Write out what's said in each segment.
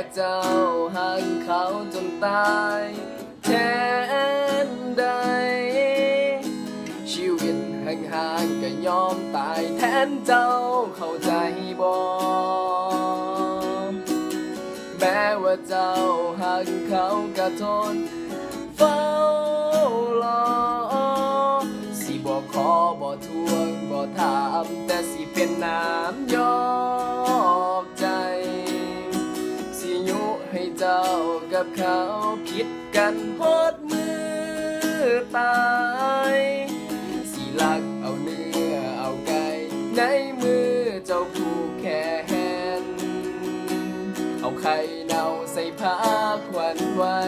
ว่าเจ้าห่างเขาจนตายแทนใด ชีวิตห่างๆก็ยอมตายแทนเจ้าเข้าใจบ่แม้ว่าเจ้าห่างเขาก็ทนเฝ้ารอ กับเขาผิดกันโพดมือตายสิลักเอาเนื้อเอาไก่ในมือเจ้าผู้แขนเอาไข่เน่าใส่ผ้าควันไว้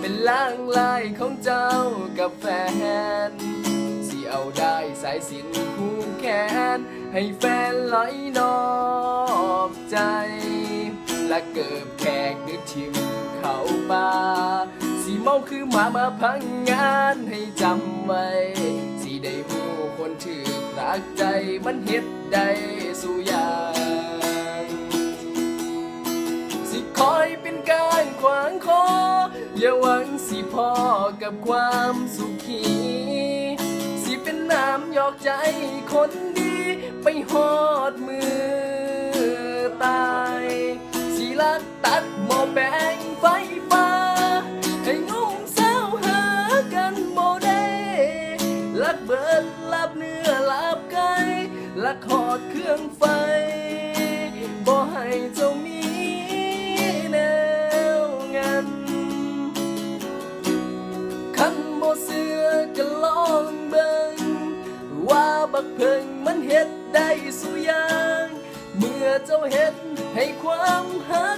เป็นล่างลายของเจ้ากับแฟนสิเอาได้สายสินผูกแขน ให้แฟนลอยนอกใจ เกิบแขกนึกทิมเขาป่าสิเมาคือหมามาพังงานให้จำไว้สิได้หูคนถือรักใจมันเฮ็ดได้สู่ยางสิคอยเป็นการขวางคออย่าหวังสิพอกับความสุขี สิเป็นน้ำหยอกใจคนดี ลักหอดเครื่องไฟ บ่ให้เจ้ามีแนวงันคันบ่เสือก็ลองเบิงว่าบักเพิงมันเฮ็ดได้สุยางเมื่อเจ้าเฮ็ดให้ความหัก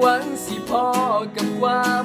หวังสิพอกับความ